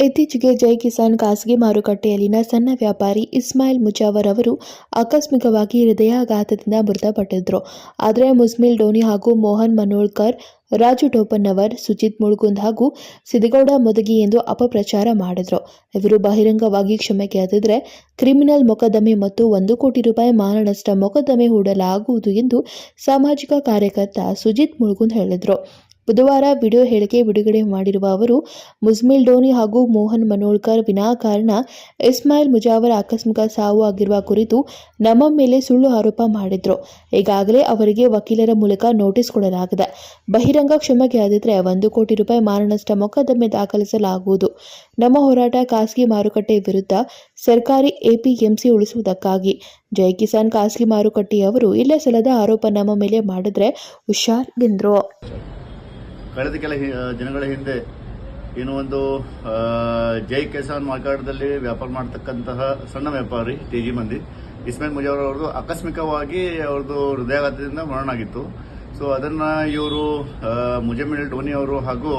ಇತ್ತೀಚೆಗೆ ಜೈ ಕಿಸಾನ್ ಖಾಸಗಿ ಮಾರುಕಟ್ಟೆಯಲ್ಲಿನ ಸಣ್ಣ ವ್ಯಾಪಾರಿ ಇಸ್ಮಾಯಿಲ್ ಮುಜಾವರ್ ಅವರು ಆಕಸ್ಮಿಕವಾಗಿ ಹೃದಯಾಘಾತದಿಂದ ಮೃತಪಟ್ಟಿದ್ರು. ಆದರೆ ಮುಸ್ಮಿಲ್ ಡೋನಿ ಹಾಗೂ ಮೋಹನ್ ಮನೋಳ್ಕರ್ ರಾಜು ಟೋಪನ್ನವರ್, ಸುಜಿತ್ ಮುಳ್ಗುಂದ್ ಹಾಗೂ ಸಿದ್ದಗೌಡ ಮೊದಗಿ ಎಂದು ಅಪಪ್ರಚಾರ ಮಾಡಿದರು. ಇವರು ಬಹಿರಂಗವಾಗಿ ಕ್ಷಮೆ ಕೇಳದಿದ್ರೆ ಕ್ರಿಮಿನಲ್ ಮೊಕದ್ದಮೆ ಮತ್ತು ಒಂದು ಕೋಟಿ ರೂಪಾಯಿ ಮಾನನಷ್ಟ ಮೊಕದ್ದಮೆ ಹೂಡಲಾಗುವುದು ಎಂದು ಸಾಮಾಜಿಕ ಕಾರ್ಯಕರ್ತ ಸುಜಿತ್ ಮುಳ್ಗುಂದ್ ಹೇಳಿದರು. ಬುಧವಾರ ವಿಡಿಯೋ ಹೇಳಿಕೆ ಬಿಡುಗಡೆ ಮಾಡಿರುವ ಅವರು ಮುಜ್ಮಿಲ್ ಡೋನಿ ಹಾಗೂ ಮೋಹನ್ ಮನೋಳ್ಕರ್ ವಿನಾಕಾರಣ, ಇಸ್ಮಾಯಿಲ್ ಮುಜಾವರ್ ಆಕಸ್ಮಿಕ ಸಾವು ಆಗಿರುವ ಕುರಿತು ನಮ್ಮ ಮೇಲೆ ಸುಳ್ಳು ಆರೋಪ ಮಾಡಿದ್ರು. ಈಗಾಗಲೇ ಅವರಿಗೆ ವಕೀಲರ ಮೂಲಕ ನೋಟಿಸ್ ಕೊಡಲಾಗಿದೆ. ಬಹಿರಂಗ ಕ್ಷಮೆಗೆ ಆದಿದ್ರೆ ಒಂದು ಕೋಟಿ ರೂಪಾಯಿ ಮಾನನಷ್ಟ ಮೊಕದ್ದಮೆ ದಾಖಲಿಸಲಾಗುವುದು. ನಮ್ಮ ಹೋರಾಟ ಖಾಸಗಿ ಮಾರುಕಟ್ಟೆ ವಿರುದ್ಧ ಸರ್ಕಾರಿ ಎಪಿಎಂಸಿ ಉಳಿಸುವುದಕ್ಕಾಗಿ. ಜೈ ಕಿಸಾನ್ ಖಾಸಗಿ ಮಾರುಕಟ್ಟೆಯವರು ಇಲ್ಲೇ ಸಲ್ಲದ ಆರೋಪ ನಮ್ಮ ಮೇಲೆ ಮಾಡಿದ್ರೆ ಹುಷಾರ್ ಎಂದ್ರು ಕಳೆದ ಕೆಲ ದಿನಗಳ ಹಿಂದೆ ಏನು ಒಂದು ಜೈ ಕಿಸಾನ್ ಮಾರ್ಕೆಟ್ದಲ್ಲಿ ವ್ಯಾಪಾರ ಮಾಡ್ತಕ್ಕಂತಹ ಸಣ್ಣ ವ್ಯಾಪಾರಿ ತೇಜಿ ಮಂದಿ, ಇಸ್ಮಾಯಿಲ್ ಮುಜಾವರ್ ಅವ್ರದ್ದು ಆಕಸ್ಮಿಕವಾಗಿ ಅವ್ರದ್ದು ಹೃದಯಾಘಾತದಿಂದ ಮರಣ ಆಗಿತ್ತು ಸೊ ಅದನ್ನ ಇವರು ಮುಜಮಿಲ್ ಧೋನಿ ಅವರು ಹಾಗೂ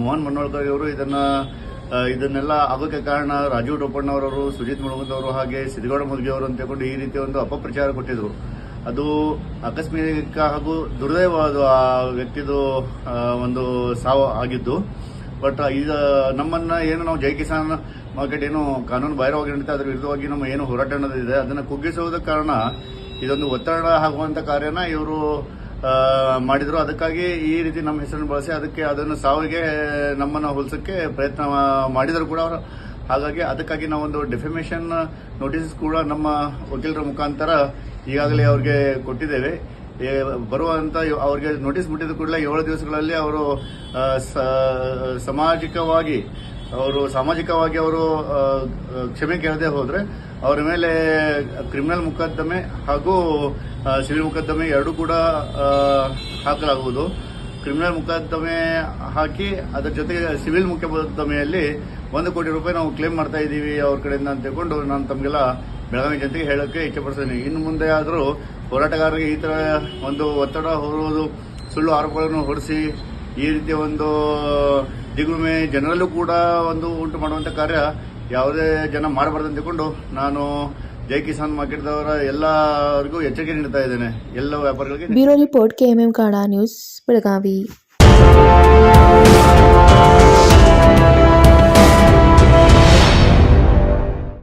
ಮೋಹನ್ ಮನೋಳ್ಕರ್ ಇವರು ಇದನ್ನ ಇದನ್ನೆಲ್ಲ ಆಗೋಕೆ ಕಾರಣ ರಾಜೀವ್ ಟೋಪಣ್ಣವರವರು ಸುಜಿತ್ ಮುಳುಗುಂದವರು ಹಾಗೆ ಸಿದ್ದಗೌಡ ಮುದುಗಿ ಅವರು ಅಂತ ಈ ರೀತಿ ಒಂದು ಅಪಪ್ರಚಾರ ಕೊಟ್ಟಿದ್ರು. ಅದು ಆಕಸ್ಮಿಕ ಹಾಗೂ ದುರ್ದೈವವಾದ ಆ ವ್ಯಕ್ತಿದು ಒಂದು ಸಾವು ಆಗಿದ್ದು, ಬಟ್ ಈಗ ನಮ್ಮನ್ನ ಏನು ನಾವು ಜೈ ಕಿಸಾನ್ ಮಾರ್ಕೆಟ್ ಏನು ಕಾನೂನು ಬಾಹಿರವಾಗಿ ನಡೀತಾ ಅದ್ರ ವಿರುದ್ಧವಾಗಿ ನಮ್ಮ ಏನು ಹೋರಾಟ ಅನ್ನೋದಿದೆ ಅದನ್ನ ಕುಗ್ಗಿಸುವುದಕ್ಕೆ ಕಾರಣ ಇದೊಂದು ಒತ್ತಡ ಆಗುವಂತ ಕಾರ್ಯನ ಇವರು ಮಾಡಿದ್ರು. ಅದಕ್ಕಾಗಿ ಈ ರೀತಿ ನಮ್ಮ ಹೆಸರನ್ನು ಬಳಸಿ ಅದಕ್ಕೆ ಅದನ್ನು ಸಾವಿಗೆ, ನಮ್ಮನ್ನ ಹೋಲಿಸಕ್ಕೆ ಪ್ರಯತ್ನ ಮಾಡಿದ್ರು ಕೂಡ ಅವರು. ಹಾಗಾಗಿ ಅದಕ್ಕಾಗಿ ನಾವೊಂದು ಡೆಫಿಮೇಷನ್ ನೋಟಿಸ್ ಕೂಡ ನಮ್ಮ ವಕೀಲರ ಮುಖಾಂತರ ಈಗಾಗಲೇ ಅವ್ರಿಗೆ ಕೊಟ್ಟಿದ್ದೇವೆ. ಬರುವಂತ ಅವ್ರಿಗೆ ನೋಟಿಸ್ ಬಿಟ್ಟಿದ ಕೂಡಲೇ ಏಳು ದಿವಸಗಳಲ್ಲಿ ಅವರು ಸಾಮಾಜಿಕವಾಗಿ ಅವರು ಸಾಮಾಜಿಕವಾಗಿ ಅವರು ಕ್ಷಮೆ ಕೇಳದೆ ಹೋದ್ರೆ ಅವರ ಮೇಲೆ ಕ್ರಿಮಿನಲ್ ಮೊಕದ್ದಮೆ ಹಾಗೂ ಸಿವಿಲ್ ಮೊಕದ್ದಮೆ ಎರಡೂ ಕೂಡ ಹಾಕಲಾಗುವುದು. ಕ್ರಿಮಿನಲ್ ಮೊಕದ್ದಮೆ ಹಾಕಿ ಅದರ ಜೊತೆಗೆ ಸಿವಿಲ್ ಮೊಕದ್ದಮೆಯಲ್ಲಿ ಒಂದು ಕೋಟಿ ರೂಪಾಯಿ ನಾವು ಕ್ಲೇಮ್ ಮಾಡ್ತಾ ಇದ್ದೀವಿ ಅವ್ರ ಕಡೆಯಿಂದ ಅಂತ ನಾನು ತಮಗೆಲ್ಲ ಬೆಳಗಾವಿ ಜನತೆಗೆ ಹೇಳೋಕ್ಕೆ ಇಷ್ಟಪಡ್ತೀನಿ ಇನ್ನು ಮುಂದೆ ಆದರೂ ಹೋರಾಟಗಾರರಿಗೆ ಈ ಥರ ಒಂದು ಒತ್ತಡ ಹೊರುವುದು ಸುಳ್ಳು ಆರೋಪಗಳನ್ನು ಹೊರಿಸಿ ಈ ರೀತಿಯ ಒಂದು ದಿಗುಮೆ ಜನರಲ್ಲೂ ಕೂಡ ಒಂದು ಉಂಟು ಮಾಡುವಂಥ ಕಾರ್ಯ ಯಾವುದೇ ಜನ ಮಾಡಬಾರ್ದು ಅಂತಕೊಂಡು ನಾನು ಜೈ ಕಿಸಾನ್ ಮಾರ್ಕೆಟ್ದವರ ಎಲ್ಲರಿಗೂ ಎಚ್ಚರಿಕೆ ನೀಡ್ತಾ ಇದ್ದೇನೆ. ಎಲ್ಲ ವ್ಯಾಪಾರಿಗಳಿಗೆ ಬ್ಯೂರೋ ರಿಪೋರ್ಟ್ ಕೆಎಂಎಂ ಕಾಡಾ ನ್ಯೂಸ್, ಬೆಳಗಾವಿ.